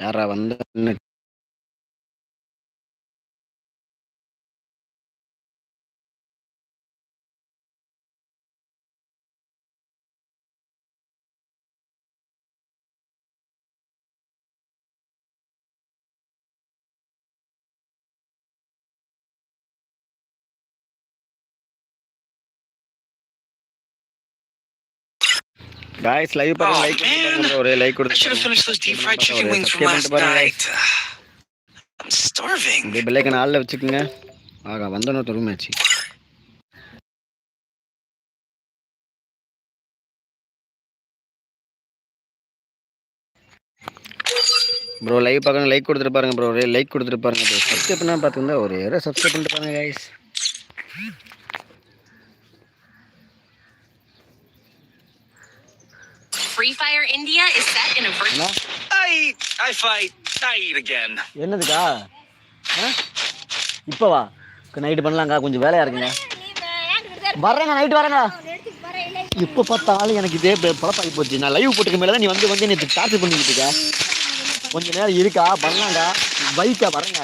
யாரா வந்து லைவ் பாருங்க Oh, லைக் man. ஒரே லைக் should have கொடுத்து finished those deep fried chicken ஒரு wings from subscribe last பண்ணிட்டு பாருங்க night. I'm starving. இந்த பிள்ளைக்கு நாளில் வச்சுக்கோங்க ஆகா வந்தோன்னு தொழுமாச்சு ப்ரோ லைவ் பார்க்கணும் லைக் கொடுத்துட்டு பாருங்க ப்ரோ ஒரே லைக் கொடுத்துட்டு பாருங்க ப்ரோ சப்ஸ்கிரைப் பண்ணால் பார்த்துருந்தா ஒரு யாரோ சப்ஸ்கிரைப் பண்ணிட்டு பாருங்க guys Free Fire India is set in a virtual. I eat, I fight, I eat again. என்னதுக்கா? இப்போ வா நைட்டு பண்ணலாங்க்கா கொஞ்சம் வேலையாக இருக்குங்க. வரேங்க நைட்டு வரேங்க இப்போ பார்த்தாலும் எனக்கு இதே பழப்பாகி போச்சு. நான் லைவ் போட்டுக்க மேலே நீ வந்து வந்து எனக்கு டார்ச்சர் பண்ணிக்கிட்டு இருக்க. கொஞ்ச நேரம் இருக்கா? பண்ணலாங்க பைக்கா வரேங்க